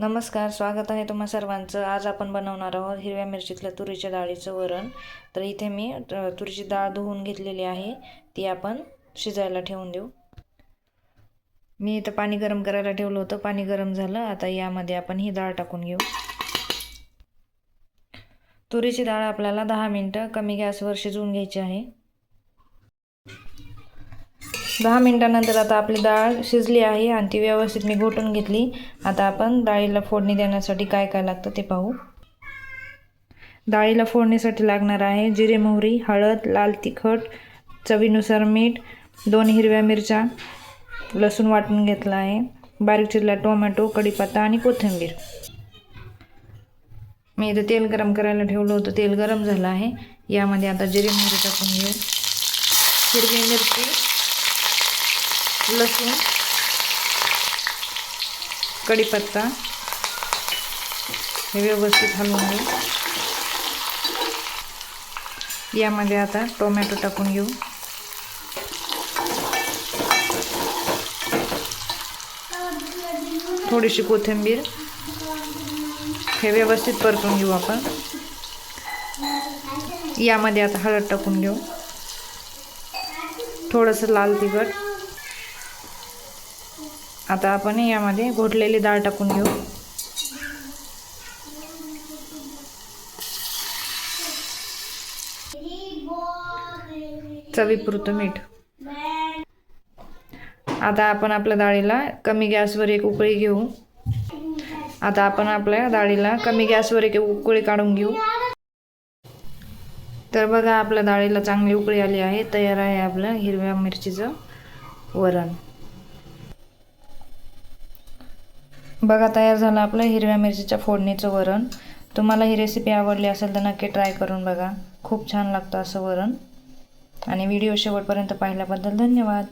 नमस्कार स्वागत आहे तुम्हा सर्वांचं. आज आपण बनवणार आहोत हिरव्या मिरचीतल्या तुरीच्या डाळीचं वरण. तर इथे मी तुरीची डाळ धुवून घेतलेली आहे. ती आपण शिजायला ठेवून देऊ. मी इथं पाणी गरम करायला ठेवलं होतं. पाणी गरम झालं. आता यामध्ये आपण ही डाळ टाकून घेऊ. तुरीची डाळ आपल्याला दहा मिनटं कमी गॅसवर शिजवून घ्यायची आहे. दहा मिनटानंतर आता आपली डाळ शिजली आहे आणि ती व्यवस्थित मी घोटून घेतली. आता आपण डाळीला फोडणी देण्यासाठी काय काय लागतं ते पाहू. डाळीला फोडणीसाठी लागणार आहे जिरे मोहरी हळद लाल तिखट चवीनुसार मीठ दोन हिरव्या मिरच्या लसूण वाटून घेतला आहे बारीक चिरला टोमॅटो कढीपत्ता आणि कोथिंबीर. मी इथं तेल गरम करायला ठेवलं होतं तेल गरम झालं आहे. यामध्ये आता जिरे मोहरी टाकून घेऊ. हिरवी मिरची लसूण कढीपत्ता हे व्यवस्थित हलवून घेऊ. यामध्ये आता टोमॅटो टाकून घेऊ. थोडीशी कोथिंबीर हे व्यवस्थित परतून घेऊ आपण. यामध्ये आता हळद टाकून घेऊ. थोडंसं लाल तिखट. आता आपण यामध्ये घोटलेली डाळ टाकून घेऊ. चवीपुरतं मीठ. आता आपण आपल्या डाळीला कमी गॅसवर एक उकळी घेऊ. आता आपण आपल्या डाळीला कमी गॅसवर एक उकळी काढून घेऊ. तर बघा आपल्या डाळीला चांगली उकळी आली आहे. तयार आहे आपलं हिरव्या मिरचीचं वरण. बघा तयार झालं आपलं हिरव्या मिरचीच्या फोडणीचं वरण. तुम्हाला ही रेसिपी आवडली असेल तर नक्की ट्राय करून बघा. खूप छान लागतं असं वरण. आणि व्हिडिओ शेवटपर्यंत पाहिल्याबद्दल धन्यवाद.